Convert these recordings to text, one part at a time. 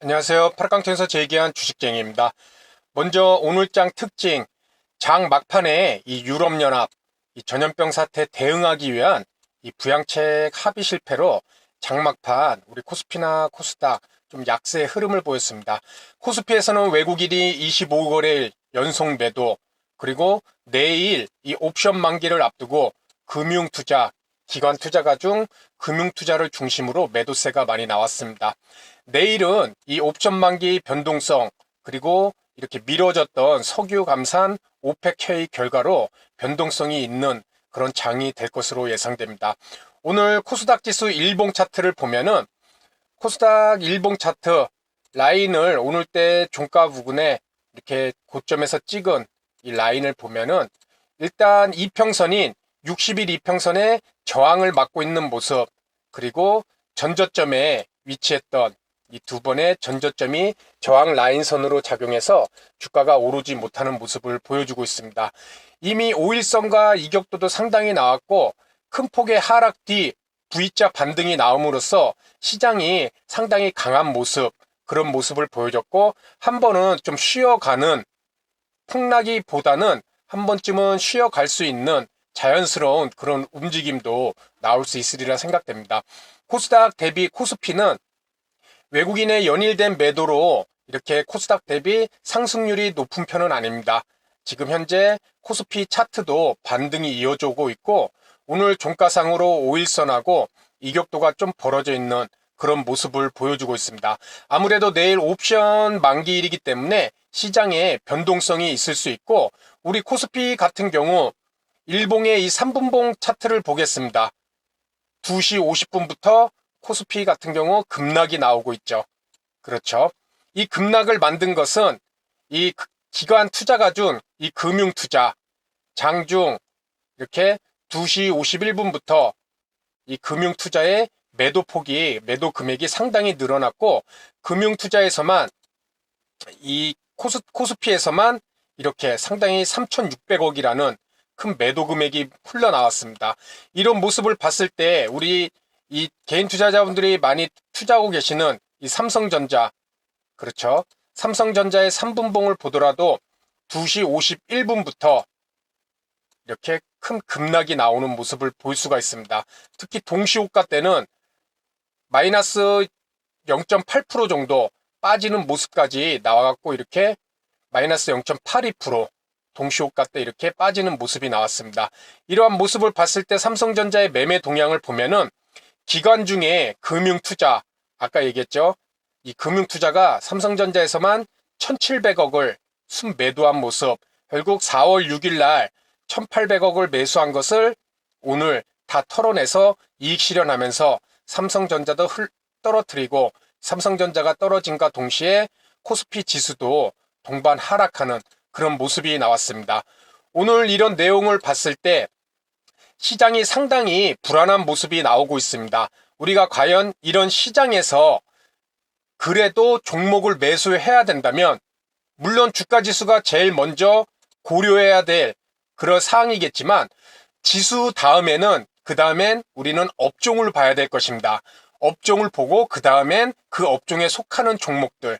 안녕하세요. 파락강통에서 재기한 주식쟁이입니다. 먼저 오늘장 특징, 장 막판에 이 유럽연합 이 전염병 사태 대응하기 위한 이 부양책 합의 실패로 장 막판 우리 코스피나 코스닥 좀 약세의 흐름을 보였습니다. 코스피에서는 외국인이 25거래일 연속 매도 그리고 내일 이 옵션 만기를 앞두고 금융투자, 기관 투자가 중 금융 투자를 중심으로 매도세가 많이 나왔습니다. 내일은 이 옵션 만기 변동성 그리고 이렇게 미뤄졌던 석유 감산 오펙 회의 결과로 변동성이 있는 그런 장이 될 것으로 예상됩니다. 오늘 코스닥 지수 일봉 차트를 보면은 코스닥 일봉 차트 라인을 오늘 때 종가 부근에 이렇게 고점에서 찍은 이 라인을 보면은 일단 이평선인 60일 이평선에 저항을 막고 있는 모습 그리고 전저점에 위치했던 이 두 번의 전저점이 저항 라인선으로 작용해서 주가가 오르지 못하는 모습을 보여주고 있습니다. 이미 5일선과 이격도도 상당히 나왔고 큰 폭의 하락 뒤 V자 반등이 나옴으로써 시장이 상당히 강한 모습 그런 모습을 보여줬고 한 번은 좀 쉬어가는 폭락이보다는 한 번쯤은 쉬어갈 수 있는 자연스러운 그런 움직임도 나올 수 있으리라 생각됩니다. 코스닥 대비 코스피는 외국인의 연일된 매도로 이렇게 코스닥 대비 상승률이 높은 편은 아닙니다. 지금 현재 코스피 차트도 반등이 이어져 오고 있고 오늘 종가상으로 5일선하고 이격도가 좀 벌어져 있는 그런 모습을 보여주고 있습니다. 아무래도 내일 옵션 만기일이기 때문에 시장에 변동성이 있을 수 있고 우리 코스피 같은 경우 일봉의 이 3분봉 차트를 보겠습니다. 2시 50분부터 코스피 같은 경우 급락이 나오고 있죠. 그렇죠. 이 급락을 만든 것은 이 기관 투자가 준 이 금융 투자 장중 이렇게 2시 51분부터 이 금융 투자의 매도 폭이 매도 금액이 상당히 늘어났고 금융 투자에서만 이 코스 코스피에서만 이렇게 상당히 3,600억이라는 큰 매도 금액이 흘러나왔습니다. 이런 모습을 봤을 때 우리 이 개인 투자자분들이 많이 투자하고 계시는 이 삼성전자 그렇죠. 삼성전자의 3분봉을 보더라도 2시 51분부터 이렇게 큰 급락이 나오는 모습을 볼 수가 있습니다. 특히 동시호가 때는 마이너스 0.8% 정도 빠지는 모습까지 나와갖고 이렇게 마이너스 0.82% 동시호가 때 이렇게 빠지는 모습이 나왔습니다. 이러한 모습을 봤을 때 삼성전자의 매매 동향을 보면은 기관 중에 금융투자 아까 얘기했죠. 이 금융투자가 삼성전자에서만 1,700억을 순매도한 모습 결국 4월 6일 날 1,800억을 매수한 것을 오늘 다 털어내서 이익 실현하면서 삼성전자도 흘, 떨어뜨리고 삼성전자가 떨어진과 동시에 코스피 지수도 동반 하락하는 그런 모습이 나왔습니다. 오늘 이런 내용을 봤을 때 시장이 상당히 불안한 모습이 나오고 있습니다. 우리가 과연 이런 시장에서 그래도 종목을 매수해야 된다면 물론 주가 지수가 제일 먼저 고려해야 될 그런 사항이겠지만 지수 다음에는 그 다음엔 우리는 업종을 봐야 될 것입니다. 업종을 보고 그 다음엔 그 업종에 속하는 종목들.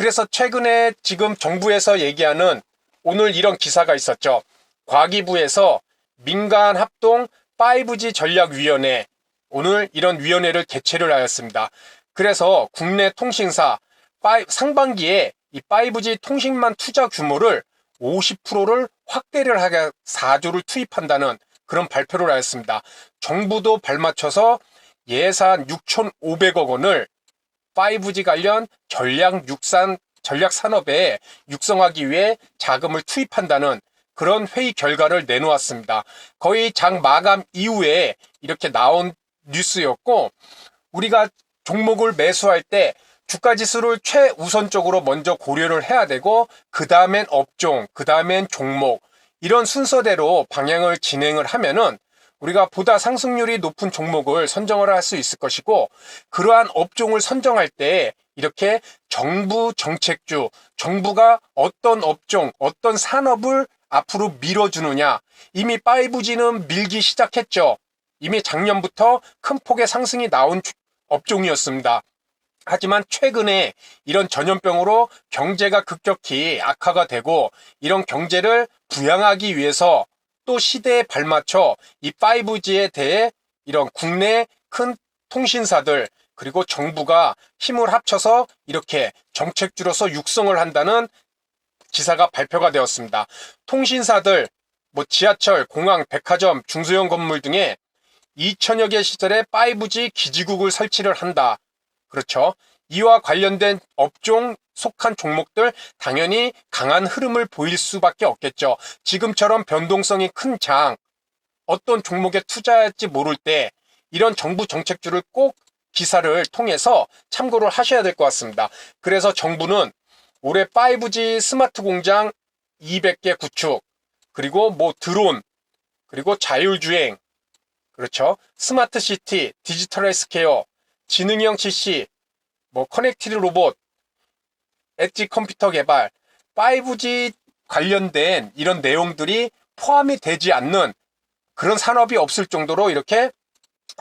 그래서 최근에 지금 정부에서 얘기하는 오늘 이런 기사가 있었죠. 과기부에서 민간 합동 5G 전략위원회 오늘 이런 위원회를 개최를 하였습니다. 그래서 국내 통신사 상반기에 이 5G 통신만 투자 규모를 50%를 확대를 하게 4조를 투입한다는 그런 발표를 하였습니다. 정부도 발맞춰서 예산 6,500억 원을 5G 관련 전략 육산 전략 산업에 육성하기 위해 자금을 투입한다는 그런 회의 결과를 내놓았습니다. 거의 장 마감 이후에 이렇게 나온 뉴스였고 우리가 종목을 매수할 때 주가 지수를 최우선적으로 먼저 고려를 해야 되고 그 다음엔 업종, 그 다음엔 종목 이런 순서대로 방향을 진행을 하면은 우리가 보다 상승률이 높은 종목을 선정을 할 수 있을 것이고 그러한 업종을 선정할 때 이렇게 정부 정책주, 정부가 어떤 업종, 어떤 산업을 앞으로 밀어주느냐 이미 5G는 밀기 시작했죠. 이미 작년부터 큰 폭의 상승이 나온 업종이었습니다. 하지만 최근에 이런 전염병으로 경제가 급격히 악화가 되고 이런 경제를 부양하기 위해서 또 시대에 발맞춰 이 5G에 대해 이런 국내 큰 통신사들 그리고 정부가 힘을 합쳐서 이렇게 정책주로서 육성을 한다는 기사가 발표가 되었습니다. 통신사들, 뭐 지하철, 공항, 백화점, 중소형 건물 등에 2천여 개 시설에 5G 기지국을 설치를 한다. 그렇죠. 이와 관련된 업종 속한 종목들 당연히 강한 흐름을 보일 수밖에 없겠죠. 지금처럼 변동성이 큰 장, 어떤 종목에 투자할지 모를 때 이런 정부 정책주를 꼭 기사를 통해서 참고를 하셔야 될 것 같습니다. 그래서 정부는 올해 5G 스마트 공장 200개 구축, 그리고 뭐 드론, 그리고 자율주행, 그렇죠. 스마트 시티, 디지털 헬스케어, 지능형 CC, 뭐 커넥티드 로봇, 엣지 컴퓨터 개발, 5G 관련된 이런 내용들이 포함이 되지 않는 그런 산업이 없을 정도로 이렇게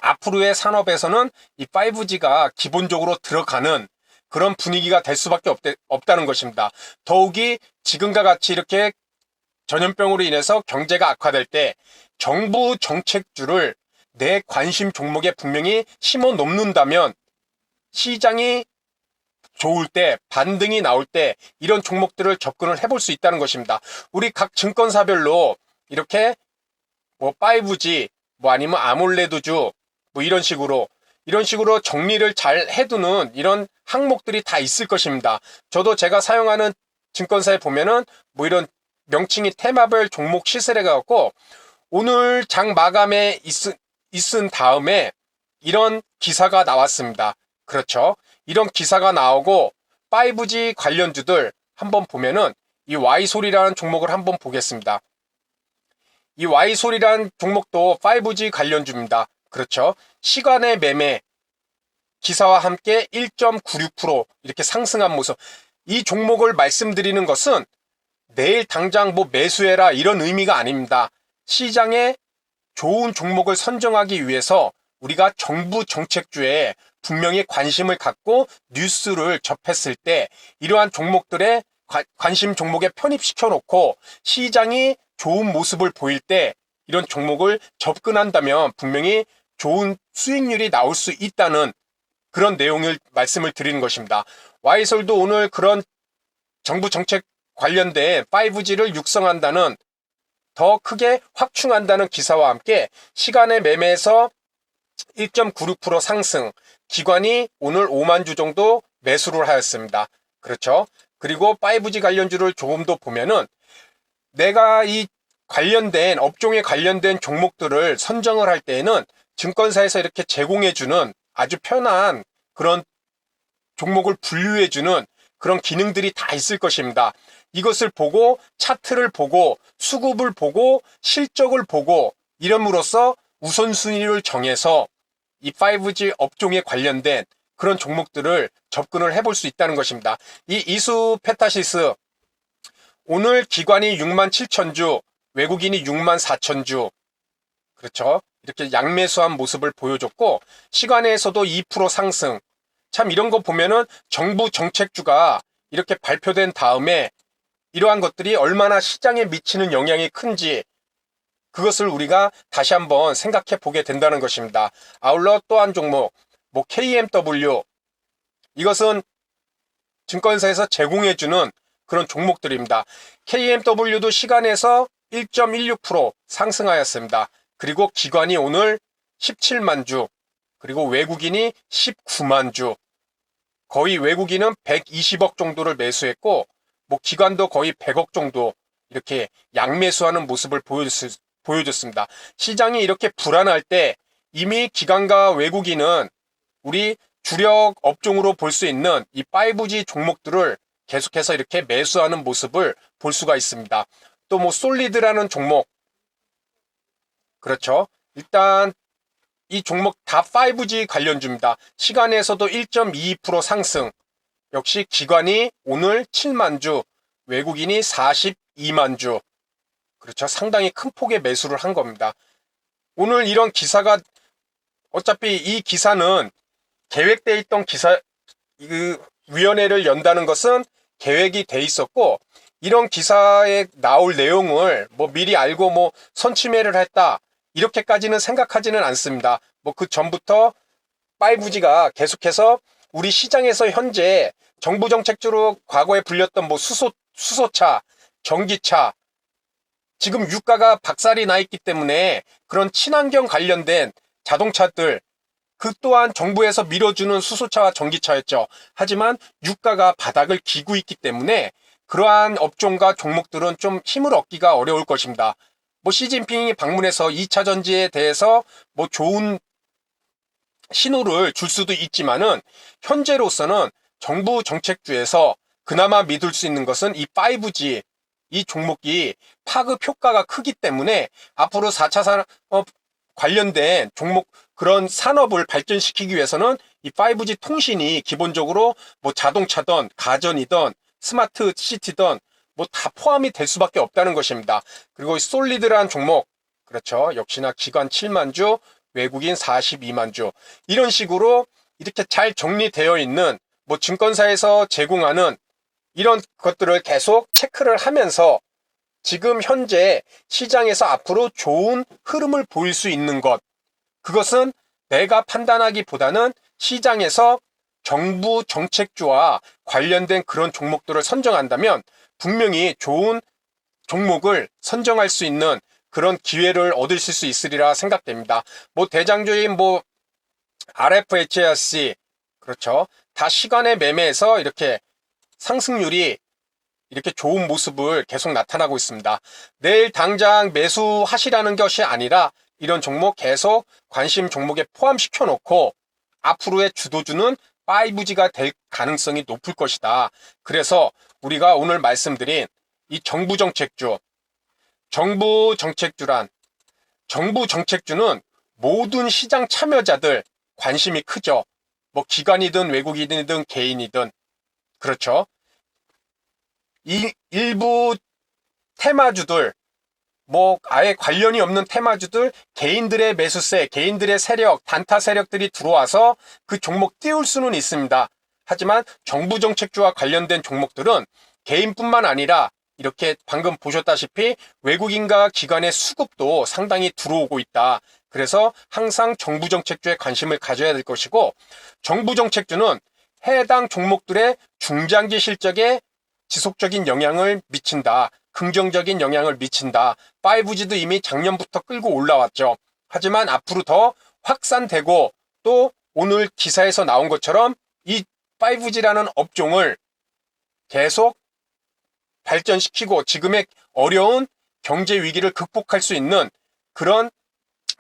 앞으로의 산업에서는 이 5G가 기본적으로 들어가는 그런 분위기가 될 수밖에 없대, 없다는 것입니다. 더욱이 지금과 같이 이렇게 전염병으로 인해서 경제가 악화될 때 정부 정책주를 내 관심 종목에 분명히 심어 놓는다면 시장이 좋을 때 반등이 나올 때 이런 종목들을 접근을 해볼 수 있다는 것입니다. 우리 각 증권사별로 이렇게 뭐 5G 뭐 아니면 아몰레드주 뭐 이런 식으로 이런 식으로 정리를 잘 해두는 이런 항목들이 다 있을 것입니다. 저도 제가 사용하는 증권사에 보면은 뭐 이런 명칭이 테마별 종목 시세를 해갖고 오늘 장 마감에 있은 다음에 이런 기사가 나왔습니다. 그렇죠. 이런 기사가 나오고 5G 관련주들 한번 보면은 이 Y솔이라는 종목을 한번 보겠습니다. 이 Y솔이라는 종목도 5G 관련주입니다. 그렇죠. 시간의 매매 기사와 함께 1.96% 이렇게 상승한 모습. 이 종목을 말씀드리는 것은 내일 당장 뭐 매수해라 이런 의미가 아닙니다. 시장에 좋은 종목을 선정하기 위해서 우리가 정부 정책주에 분명히 관심을 갖고 뉴스를 접했을 때 이러한 종목들의 관- 관심 종목에 편입시켜 놓고 시장이 좋은 모습을 보일 때 이런 종목을 접근한다면 분명히 좋은 수익률이 나올 수 있다는 그런 내용을 말씀을 드리는 것입니다. 와이솔도 오늘 그런 정부 정책 관련된 5G를 육성한다는 더 크게 확충한다는 기사와 함께 시간의 매매에서 1.96% 상승, 기관이 오늘 5만 주 정도 매수를 하였습니다. 그렇죠? 그리고 5G 관련주를 조금 더 보면은 내가 이 관련된 업종에 관련된 종목들을 선정을 할 때에는 증권사에서 이렇게 제공해주는 아주 편한 그런 종목을 분류해주는 그런 기능들이 다 있을 것입니다. 이것을 보고 차트를 보고 수급을 보고 실적을 보고 이름으로써 우선순위를 정해서 이 5G 업종에 관련된 그런 종목들을 접근을 해볼 수 있다는 것입니다. 이 이수 페타시스 오늘 기관이 6만 7천 주, 외국인이 6만 4천 주. 그렇죠. 이렇게 양매수한 모습을 보여줬고 시간에서도 2% 상승. 참 이런 거 보면은 정부 정책주가 이렇게 발표된 다음에 이러한 것들이 얼마나 시장에 미치는 영향이 큰지 그것을 우리가 다시 한번 생각해 보게 된다는 것입니다. 아울러 또한 종목, 뭐 KMW 이것은 증권사에서 제공해주는 그런 종목들입니다. KMW도 시간에서 1.16% 상승하였습니다. 그리고 기관이 오늘 17만 주, 그리고 외국인이 19만 주, 거의 외국인은 120억 정도를 매수했고, 뭐 기관도 거의 100억 정도 이렇게 양매수하는 모습을 보여줬, 보여줬습니다. 시장이 이렇게 불안할 때 이미 기관과 외국인은 우리 주력 업종으로 볼 수 있는 이 5G 종목들을 계속해서 이렇게 매수하는 모습을 볼 수가 있습니다. 또 뭐 솔리드라는 종목 그렇죠. 일단 이 종목 다 5G 관련주입니다. 시간에서도 1.22% 상승. 역시 기관이 오늘 7만 주, 외국인이 42만 주. 그렇죠. 상당히 큰 폭의 매수를 한 겁니다. 오늘 이런 기사가 어차피 이 기사는 계획돼 있던 기사 그 위원회를 연다는 것은 계획이 돼 있었고 이런 기사에 나올 내용을 뭐 미리 알고 뭐 선침해를 했다 이렇게까지는 생각하지는 않습니다. 뭐 그 전부터 5G가 계속해서 우리 시장에서 현재 정부 정책주로 과거에 불렸던 뭐 수소 수소차, 전기차 지금 유가가 박살이 나 있기 때문에 그런 친환경 관련된 자동차들 그 또한 정부에서 밀어주는 수소차와 전기차였죠. 하지만 유가가 바닥을 기고 있기 때문에 그러한 업종과 종목들은 좀 힘을 얻기가 어려울 것입니다. 뭐 시진핑이 방문해서 2차 전지에 대해서 뭐 좋은 신호를 줄 수도 있지만은 현재로서는 정부 정책주에서 그나마 믿을 수 있는 것은 이 5G 이 종목이 파급 효과가 크기 때문에 앞으로 4차 산업 관련된 종목 그런 산업을 발전시키기 위해서는 이 5G 통신이 기본적으로 뭐 자동차든 가전이든 스마트 시티든 뭐 다 포함이 될 수밖에 없다는 것입니다. 그리고 이 솔리드란 종목 그렇죠. 역시나 기관 7만 주, 외국인 42만 주 이런 식으로 이렇게 잘 정리되어 있는 뭐 증권사에서 제공하는 이런 것들을 계속 체크를 하면서 지금 현재 시장에서 앞으로 좋은 흐름을 보일 수 있는 것. 그것은 내가 판단하기보다는 시장에서 정부 정책주와 관련된 그런 종목들을 선정한다면 분명히 좋은 종목을 선정할 수 있는 그런 기회를 얻으실 수 있으리라 생각됩니다. 뭐 대장주인 뭐 RFHRC 그렇죠. 다 시간의 매매에서 이렇게 상승률이 이렇게 좋은 모습을 계속 나타나고 있습니다. 내일 당장 매수하시라는 것이 아니라 이런 종목 계속 관심 종목에 포함시켜 놓고 앞으로의 주도주는 5G가 될 가능성이 높을 것이다. 그래서 우리가 오늘 말씀드린 이 정부 정책주, 정부 정책주란 정부 정책주는 모든 시장 참여자들 관심이 크죠. 뭐 기관이든 외국인이든 개인이든 그렇죠. 이 일부 테마주들 뭐 아예 관련이 없는 테마주들 개인들의 매수세, 개인들의 세력, 단타 세력들이 들어와서 그 종목 띄울 수는 있습니다. 하지만 정부 정책주와 관련된 종목들은 개인뿐만 아니라 이렇게 방금 보셨다시피 외국인과 기관의 수급도 상당히 들어오고 있다. 그래서 항상 정부 정책주에 관심을 가져야 될 것이고 정부 정책주는 해당 종목들의 중장기 실적에 지속적인 영향을 미친다. 긍정적인 영향을 미친다. 5G도 이미 작년부터 끌고 올라왔죠. 하지만 앞으로 더 확산되고 또 오늘 기사에서 나온 것처럼 이 5G라는 업종을 계속 발전시키고 지금의 어려운 경제 위기를 극복할 수 있는 그런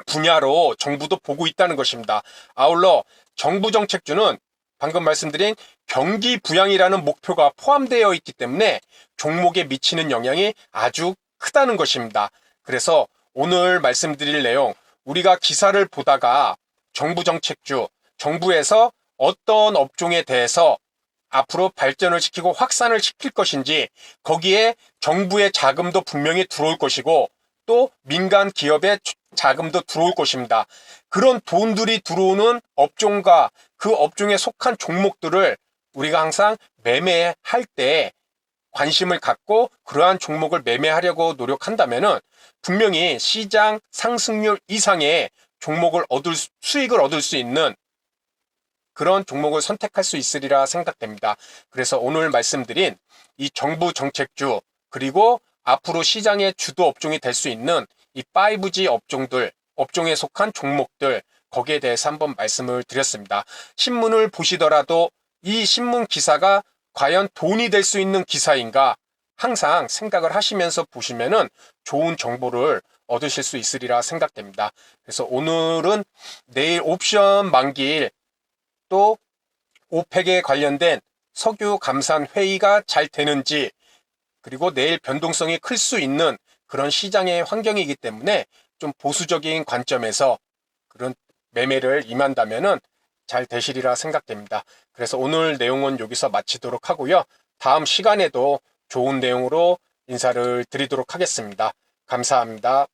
분야로 정부도 보고 있다는 것입니다. 아울러 정부 정책주는 방금 말씀드린 경기 부양이라는 목표가 포함되어 있기 때문에 종목에 미치는 영향이 아주 크다는 것입니다. 그래서 오늘 말씀드릴 내용, 우리가 기사를 보다가 정부 정책주, 정부에서 어떤 업종에 대해서 앞으로 발전을 시키고 확산을 시킬 것인지 거기에 정부의 자금도 분명히 들어올 것이고 또 민간 기업의 자금도 들어올 것입니다. 그런 돈들이 들어오는 업종과 그 업종에 속한 종목들을 우리가 항상 매매할 때 관심을 갖고 그러한 종목을 매매하려고 노력한다면은 분명히 시장 상승률 이상의 종목을 얻을 수- 수익을 얻을 수 있는 그런 종목을 선택할 수 있으리라 생각됩니다. 그래서 오늘 말씀드린 이 정부 정책주 그리고 앞으로 시장의 주도 업종이 될 수 있는 이 5G 업종들, 업종에 속한 종목들 거기에 대해서 한번 말씀을 드렸습니다. 신문을 보시더라도 이 신문 기사가 과연 돈이 될 수 있는 기사인가 항상 생각을 하시면서 보시면은 좋은 정보를 얻으실 수 있으리라 생각됩니다. 그래서 오늘은 내일 옵션 만기일 또 오펙에 관련된 석유 감산 회의가 잘 되는지 그리고 내일 변동성이 클 수 있는 그런 시장의 환경이기 때문에 좀 보수적인 관점에서 그런 매매를 임한다면은 잘 되시리라 생각됩니다. 그래서 오늘 내용은 여기서 마치도록 하고요. 다음 시간에도 좋은 내용으로 인사를 드리도록 하겠습니다. 감사합니다.